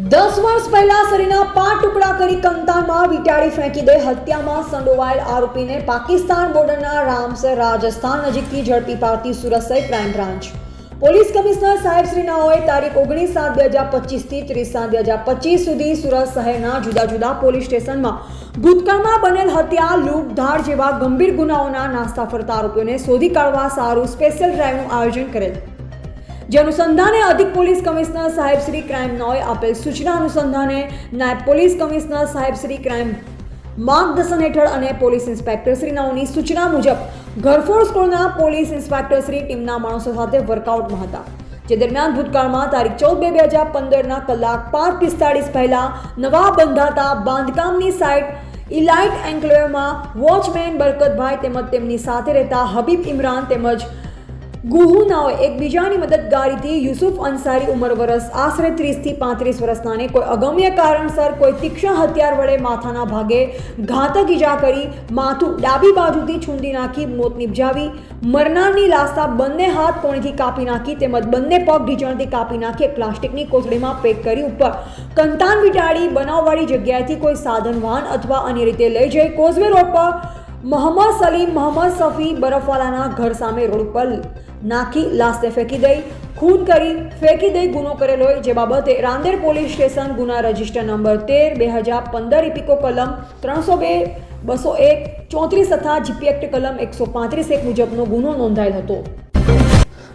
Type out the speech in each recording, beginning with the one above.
દસ વર્ષ પહેલા શરીરના પાંચ ટુકડા કરી કંતારમાં વિટાળી ફેંકી દઈ હત્યામાં સંડોવાયેલ આરોપીને પાકિસ્તાન બોર્ડરના રામસર રાજસ્થાન નજીકથી ઝડપી પાડતી સુરત સહિત ક્રાઇમ બ્રાન્ચ. પોલીસ કમિશનર સાહેબ શ્રીનાઓએ તારીખ ઓગણીસ સાત બે હજાર પચીસથી ત્રીસ સાત બે હજાર પચીસ સુધી સુરત શહેરના જુદા જુદા પોલીસ સ્ટેશનમાં ભૂતકાળમાં બનેલ હત્યા લૂંટ ધાડ જેવા ગંભીર ગુનાઓના નાસ્તા ફરતા આરોપીઓને શોધી કાઢવા સારું સ્પેશિયલ ડ્રાઇવનું આયોજન કરેલ. જે અનુસંધાને અધિક પોલીસ કમિશનર સાહેબ શ્રી ક્રાઇમ નોએ આપેલ સૂચના અનુસંધાને નાયબ પોલીસ કમિશનર સાહેબ શ્રી ક્રાઇમ માર્ગદર્શન હેઠળ અને પોલીસ ઇન્સ્પેક્ટર શ્રી નવની સૂચના મુજબ, ઘરફોડ સ્કૂલના પોલીસ ઇન્સ્પેક્ટર શ્રી ટીમના માણસો સાથે વર્કઆઉટમાં હતા, જે દરમિયાન ભૂતકાળમાં તારીખ ચૌદ બે બે હજાર પંદરના કલાક પાંચ પિસ્તાળીસ પહેલા નવા બંધાતા બાંધકામની સાઇટ ઇલાઇટ એન્કલેવમાં વોચમેન બરકતભાઈ તેમજ તેમની સાથે રહેતા હબીબ ઇમરાન તેમજ ગુહુ નાઓએ એકબીજાની મદદગારીથી યુસુફ અંસારી ઉંમર વરસ, આશરે ત્રીસથી પાંત્રીસ વર્ષનાને કોઈ અગમ્ય કારણસર, કોઈ તીક્ષ્ણ હથિયાર વડે માથાના ભાગે ઘાતક ઈજા કરી, માથું ડાબી બાજુથી છૂંદી નાખી મોત નિપજાવી, મરનારની લાશના બંને હાથ કોણીથી કાપી નાખી તેમજ બંને પગ ઢીચણથી કાપી નાખી પ્લાસ્ટિકની કોથળીમાં પેક કરી ઉપર. કંતાન વિટાળી બનાવવાળી જગ્યાએથી કોઈ સાધન વાહન અથવા અન્ય રીતે લઈ જઈ કોઝવે રોડ પર મોહમ્મદ સલીમ, મોહમ્મદ સફી બરફવાલાના ઘર સામે રોડ પર નાખી લાશને ફેંકી દઈ, ખૂન કરી, ફેંકી દઈ ગુનો કરેલો હોય જે બાબતે રાંદેર પોલીસ સ્ટેશન ગુના રજિસ્ટર નંબર તેર, બે હજાર પંદર ઇપિકો કલમ ત્રણસો બે, બસો એક, ચોત્રીસ તથા જીપી એક્ટ કલમ એકસો પાંત્રીસ એક મુજબનો ગુનો નોંધાયેલ હતો.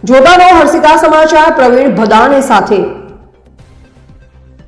જોતાનો હર્ષિતા સમાચાર, પ્રવીણ ભદાણે સાથે.